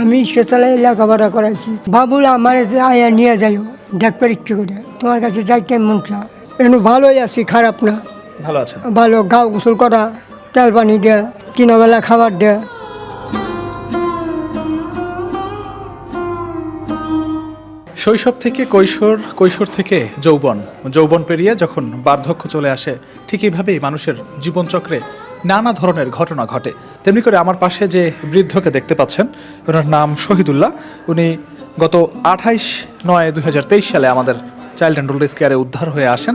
আমি স্পেশালে লেখাপড়া করাইছি বাবুল আমার আয়া নিয়ে যাইও দেখবার ইচ্ছে করে। তোমার কাছে যাইতে মন চায় এনু ভালোই আছি খারাপ না। ভালো আছে? ভালো গাও গোসল করা তেল পানি দেয় তিনবেলা খাবার দেয়। শৈশব থেকে কৈশোর কৈশোর থেকে যৌবন। যৌবন পেরিয়ে যখন বার্ধক্য চলে আসে ঠিক এইভাবেই মানুষের জীবনচক্রে নানা ধরনের ঘটনা ঘটে। তেমনি করে আমার পাশে যে বৃদ্ধকে দেখতে পাচ্ছেন ওনার নাম শহীদুল্লাহ। উনি গত আঠাইশ নয় দুই সালে আমাদের চাইল্ড অ্যান্ড ওল্ড কেয়ারে উদ্ধার হয়ে আসেন।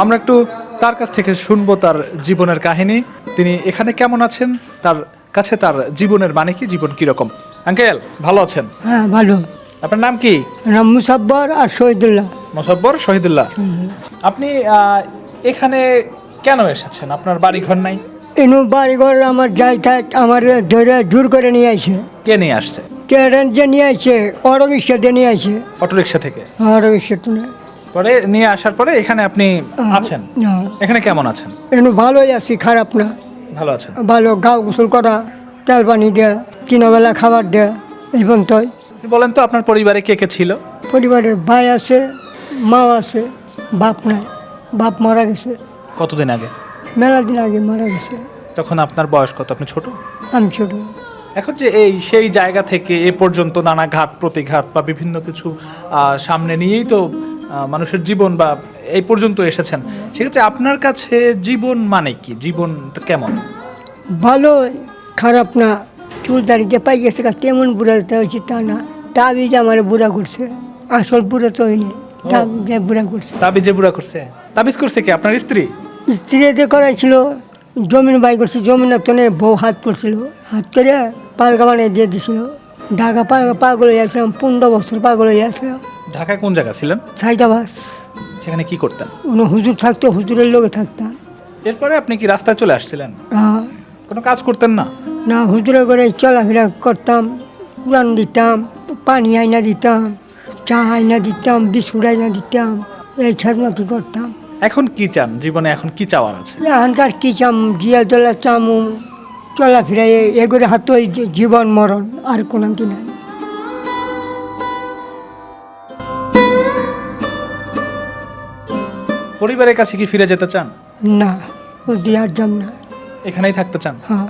আমরা একটু তার কাছ থেকে শুনব তার জীবনের কাহিনী। তিনি এখানে কেমন আছেন? তার কাছে তার জীবনের মানে কি? জীবন কীরকম? আঙ্কেল ভালো আছেন? হ্যাঁ ভালো। আপনার নাম কি? নাম মুসাব্বর আর শহীদুল্লাহ। মোসাব্বর শহীদুল্লাহ। আপনি এখানে কেন এসেছেন? আপনার বাড়ি ঘর নাই? এনু বাড়িঘর আমার যাই থাক আমার ধরে জোর করে নিয়ে আসে। কে নিয়ে আসছে? ট্রেন যে নিয়ে আসে অটো রিক্সা দিয়ে নিয়ে আসে। অটোরিকশা থেকে? অটো রিক্সা পরে নিয়ে আসার পরে এখানে আপনি আছেন? এখানে কেমন আছেন? এনু ভালোই আছি খারাপ না। ভালো আছেন? ভালো গাও গোসল করা তেল পানি দেয় তিনবেলা খাবার দেয় এই পর্যন্তই। আপনি বলেন তো আপনার পরিবারে কে কে ছিল? পরিবারের ভাই আছে মা আছে বাপ নাই বাপ মারা গেছে। কতদিন আগে? মেলা দিন আগে মারা গেছে। তখন আপনার বয়স কত? আপনি ছোট? আমি ছোট। এখন যে এই সেই জায়গা থেকে এ পর্যন্ত নানা ঘাত প্রতিঘাত বা বিভিন্ন কিছু সামনে নিয়েই তো মানুষের জীবন বা এই পর্যন্ত এসেছেন সেক্ষেত্রে আপনার কাছে জীবন মানে কি? জীবনটা কেমন? ভালো খারাপ না চুল দাড়িতে পাই গেছে তেমন বুড়া যেতে হয়েছে তা না। তাবি যে আমার বুড়া করছে আসল বুড়া তো হয়নি যে বুড়া করছে। তাবিজ যে বুড়া করছে তাবিজ করছে কি? আপনার স্ত্রী? স্ত্রীতে করাইছিল জমিন বাই করছে জমিন তনে বউ হাত করছিল। হাত করে পালকা বানিয়ে দিয়ে দিছিল। ঢাকা পালকা পাগল হয়ে আসলাম পনেরো বছর পাগল হয়ে আসলাম ঢাকায় কোন জায়গা ছিলেন? সাইদাবাস। সেখানে কি করতেন? কোনো হুজুর থাকতো হুজুরের লোকে থাকতাম। এরপরে আপনি কি রাস্তায় চলে আসছিলেন? কোনো কাজ করতেন না? না হুজুরে করে চলাফেরা করতাম কোরআন দিতাম পানি আইনা দিতাম চা আইনা দিতাম বিস্কুট আইনা দিতাম এই খেদমতি করতাম। এখন কি চান? জীবনে এখন কি চাওয়ার আছে? এখনকার কি চাম? জিয়া দোলা চামু চলাফেরা এগুলো হাত জীবন মরণ আর কোনো কি নাই। পরিবারের কাছে কি ফিরে যেতে চান? না ও দিয়ার জম না। এখানেই থাকতে চান? হ্যাঁ।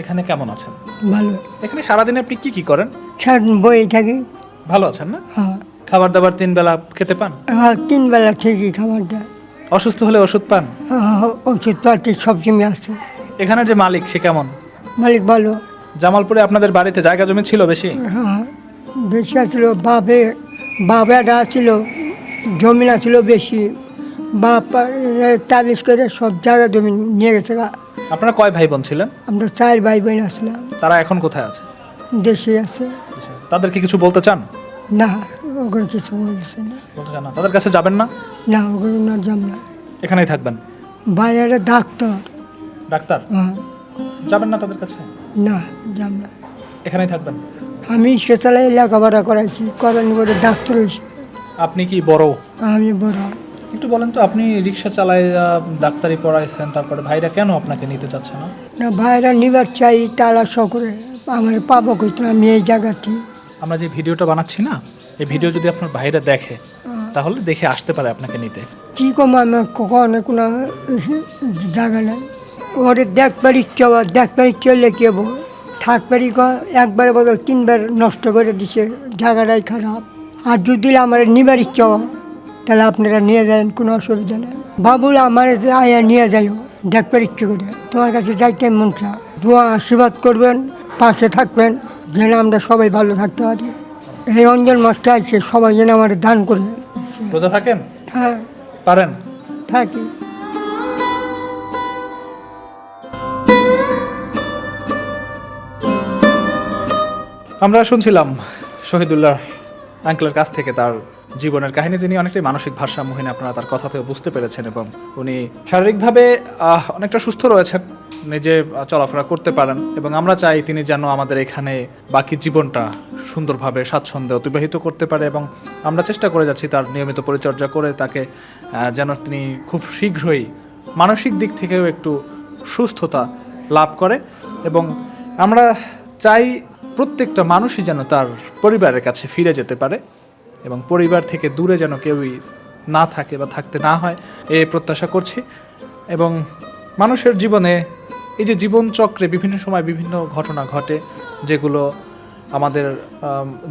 এখানে কেমন আছেন? ভালো। এখানে সারাদিনে আপনি কি কি করেন? বই থাকি। ভালো আছেন না? হ্যাঁ। খাবার দাবার তিন বেলা খেতে পান? হ্যাঁ তিন বেলা ঠিকই খাবার দেয়। অসুস্থ হলে ওষুধ পান? ওষুধ পাতি সবসময় আছে। এখানে যে মালিক সে কেমন? মালিক ভালো। জামালপুরে আপনাদের বাড়িতে জায়গা জমি ছিল বেশি? হ্যাঁ বেশি আসছিল বাপে বাবাটা ছিল জমি না ছিল বেশি। বাপ তাবিজ করে সব জায়গা জমি নিয়ে গেছে। আপনারা কয় ভাই বোন ছিলেন? আমরা চার ভাই বোন আসলাম তারা এখন কোথায় আছে? দেশে আছে। তাদেরকে কিছু বলতে চান? না। ওগুলো কিছু বলছে না। বলতে চান না? তাদের কাছে যাবেন না? না ওগুলো না জাম না। এখানেই থাকবেন? বাইরে ডাক্তার। ডাক্তার? হ্যাঁ। যাবেন না তাদের কাছে? না জাম না। এখানেই থাকবেন? আমি স্পেশালে লেখাপড়া করাইছি করানি করে ডাক্তার হয়েছি। আপনি কি বড়? আমি বড়। একটু বলেন তো আপনি রিক্সা চালায় ডাক্তারি পড়াইছেন তারপরে ভাইরা কেন আপনাকে নিতে চাচ্ছে না? না ভাইরা নিবার চাই তারা সকলে। আমার পাবো করতো আমি এই জায়গাতে আমরা যে ভিডিওটা বানাচ্ছি না এই ভিডিও যদি আপনার ভাইরা দেখে, তাহলে দেখে আসতে পারে আপনাকে নিতে। কি কম আমার কখনো কোনো জায়গা নেই। ওরে দেখবার ইচ্ছা বা দেখবার ইচ্ছে হলে কি ক একবার বদল তিনবার নষ্ট করে দিছে, জায়গাটাই খারাপ। আর যদি আমার নিবার ইচ্ছা তাহলে আপনারা নিয়ে যান, কোনো অসুবিধা নেই। বাবুল আমার আয়া নিয়ে যাই যাইও দেখবার ইচ্ছে করে। তোমার কাছে যাইতে মন চায়। দোয়া আশীর্বাদ করবেন, পাশে থাকবেন, যেন আমরা সবাই ভালো থাকতে পারি। এই অঞ্জন মাস্টার আছে সবাই যেন আমার দান করবে রোজা থাকেন? হ্যাঁ। পারেন? থাকি। আমরা শুনছিলাম শহীদুল্লাহ আঙ্কেলের কাছ থেকে তার জীবনের কাহিনী তিনি অনেকটাই মানসিক ভারসাম্যহীন আপনারা তার কথা থেকে বুঝতে পেরেছেন এবং উনি শারীরিকভাবে আহ, অনেকটা সুস্থ রয়েছেন। নিজে চলাফেরা করতে পারেন এবং আমরা চাই তিনি যেন আমাদের এখানে বাকি জীবনটা সুন্দরভাবে স্বাচ্ছন্দ্যে অতিবাহিত করতে পারে এবং আমরা চেষ্টা করে যাচ্ছি তার নিয়মিত পরিচর্যা করে তাকে যেন তিনি খুব শীঘ্রই মানসিক দিক থেকেও একটু সুস্থতা লাভ করে এবং আমরা চাই প্রত্যেকটা মানুষই যেন তার পরিবারের কাছে ফিরে যেতে পারে এবং পরিবার থেকে দূরে যেন কেউই না থাকে বা থাকতে না হয়, এ প্রত্যাশা করছি এবং মানুষের জীবনে এই যে জীবন চক্রে বিভিন্ন সময় বিভিন্ন ঘটনা ঘটে, যেগুলো আমাদের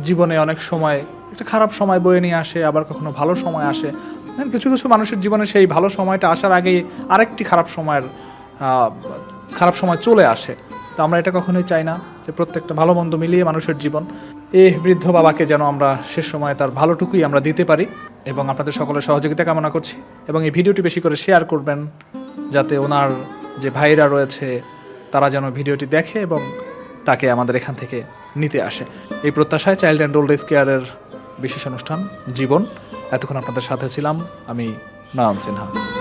জীবনে অনেক সময় একটা খারাপ সময় বয়ে নিয়ে আসে, আবার কখনো ভালো সময় আসে। কিছু কিছু মানুষের জীবনে সেই ভালো সময়টা আসার আগেই আরেকটি খারাপ সময়ের খারাপ সময় চলে আসে। তো আমরা এটা কখনোই চাই না যে প্রত্যেকটা ভালো মন্দ মিলিয়ে মানুষের জীবন। এই বৃদ্ধ বাবাকে যেন আমরা শেষ সময়ে তার ভালোটুকুই আমরা দিতে পারি এবং আপনাদের সকলের সহযোগিতা কামনা করছি এবং এই ভিডিওটি বেশি করে শেয়ার করবেন, যাতে ওনার যে ভাইরা রয়েছে, তারা যেন ভিডিওটি দেখে এবং তাকে আমাদের এখান থেকে নিতে আসে। এই প্রত্যাশায় চাইল্ড অ্যান্ড ওল্ড এজ কেয়ারের বিশেষ অনুষ্ঠান, জীবন। এতক্ষণ আপনাদের সাথে ছিলাম আমি নয়ন সিনহা।